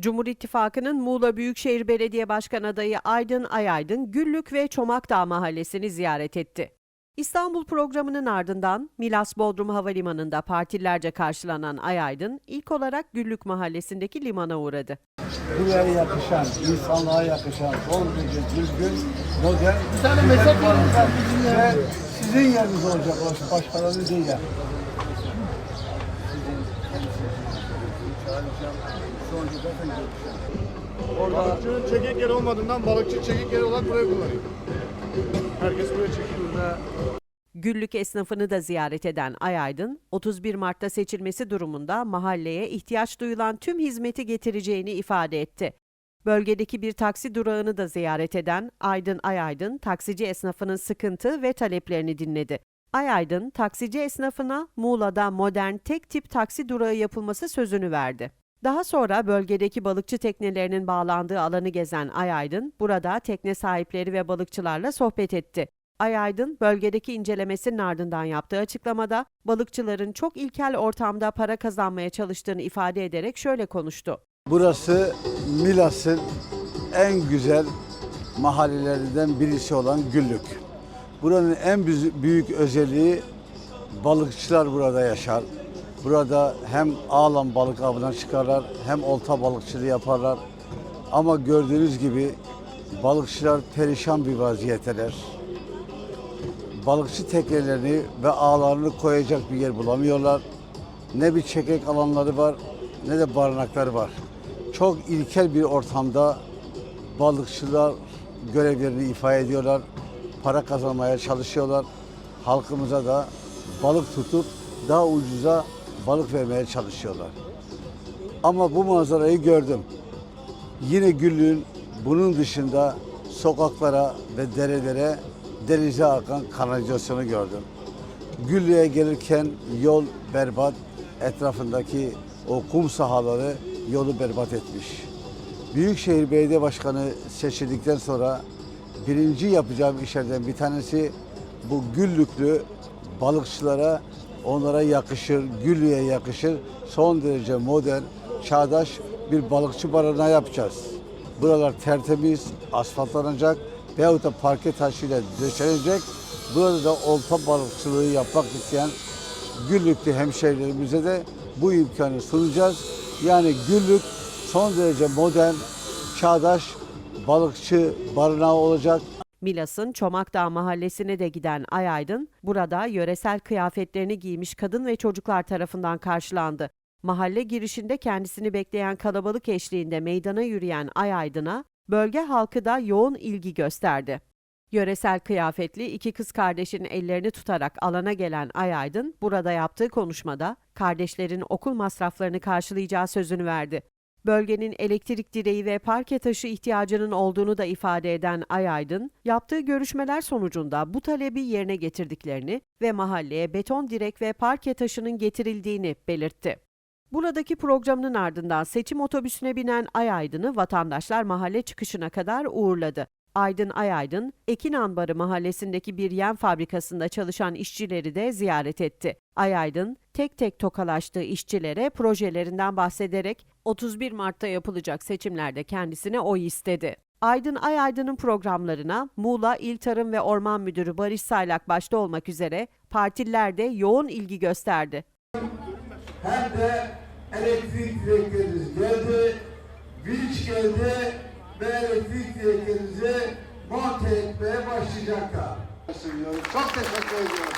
Cumhur İttifakı'nın Muğla Büyükşehir Belediye Başkan adayı Aydın Ayaydın, Güllük ve Çomakdağ mahallesini ziyaret etti. İstanbul programının ardından Milas Bodrum Havalimanı'nda partililerce karşılanan Ayaydın, ilk olarak Güllük mahallesindeki limana uğradı. buraya yakışan, insanlığa yakışan, son derece düzgün, modern, Bir tane mesaj verin barınak. lütfen bizimle. Ve sizin yeriniz olacak, o başkalarının değil. yani. Balıkçının çekik yeri olmadığından balıkçı çekik yeri olarak burayı kullanıyor. Herkes buraya çekiyor. Güllük esnafını da ziyaret eden Ayaydın, 31 Mart'ta seçilmesi durumunda mahalleye ihtiyaç duyulan tüm hizmeti getireceğini ifade etti. Bölgedeki bir taksi durağını da ziyaret eden Aydın Ayaydın, taksici esnafının sıkıntı ve taleplerini dinledi. Ayaydın, taksici esnafına Muğla'da modern tek tip taksi durağı yapılması sözünü verdi. Daha sonra bölgedeki balıkçı teknelerinin bağlandığı alanı gezen Ayaydın, burada tekne sahipleri ve balıkçılarla sohbet etti. Ayaydın, bölgedeki incelemesinin ardından yaptığı açıklamada balıkçıların çok ilkel ortamda para kazanmaya çalıştığını ifade ederek şöyle konuştu. Burası Milas'ın en güzel mahallelerinden birisi olan Güllük. Buranın en büyük özelliği balıkçılar burada yaşar. Burada hem ağlam balık avına çıkarlar hem olta balıkçılığı yaparlar. Ama gördüğünüz gibi balıkçılar perişan bir vaziyetteler. Balıkçı teknelerini ve ağlarını koyacak bir yer bulamıyorlar. Ne bir çekek alanları var ne de barınakları var. Çok ilkel bir ortamda balıkçılar görevlerini ifa ediyorlar. Para kazanmaya çalışıyorlar. Halkımıza da balık tutup daha ucuza balık vermeye çalışıyorlar. Ama bu manzarayı gördüm. Yine Güllü'nün bunun dışında sokaklara ve derelere denize akan kanalizasyonu gördüm. Güllü'ye gelirken yol berbat, etrafındaki o kum sahaları yolu berbat etmiş. Büyükşehir Belediye Başkanı seçildikten sonra birinci yapacağım işlerden bir tanesi bu güllüklü balıkçılara onlara yakışır, Güllü'ye yakışır, son derece modern, çağdaş bir balıkçı barınağı yapacağız. Buralar tertemiz, asfaltlanacak veyahut da parke taşıyla döşenecek. Burada da olta balıkçılığı yapmak isteyen Güllüklü hemşehrilerimize de bu imkanı sunacağız. Yani Güllük son derece modern, çağdaş balıkçı barınağı olacak. Milas'ın Çomakdağ mahallesine de giden Ayaydın, burada yöresel kıyafetlerini giymiş kadın ve çocuklar tarafından karşılandı. Mahalle girişinde kendisini bekleyen kalabalık eşliğinde meydana yürüyen Ayaydın'a bölge halkı da yoğun ilgi gösterdi. Yöresel kıyafetli iki kız kardeşin ellerini tutarak alana gelen Ayaydın, burada yaptığı konuşmada kardeşlerin okul masraflarını karşılayacağı sözünü verdi. Bölgenin elektrik direği ve parke taşı ihtiyacının olduğunu da ifade eden Ayaydın, yaptığı görüşmeler sonucunda bu talebi yerine getirdiklerini ve mahalleye beton direk ve parke taşının getirildiğini belirtti. Buradaki programın ardından seçim otobüsüne binen Ayaydın'ı vatandaşlar mahalle çıkışına kadar uğurladı. Aydın Ayaydın, Ekin Ambarı mahallesindeki bir yem fabrikasında çalışan işçileri de ziyaret etti. Ayaydın, tek tek tokalaştığı işçilere projelerinden bahsederek 31 Mart'ta yapılacak seçimlerde kendisine oy istedi. Aydın Ayaydın'ın programlarına Muğla İl Tarım ve Orman Müdürü Barış Saylak başta olmak üzere partililer de yoğun ilgi gösterdi. hem de elektrik direkleriniz geldi, vinç geldi ve elektrik direklerinizi monte etmeye başlayacaklar. Çok teşekkür ediyorum.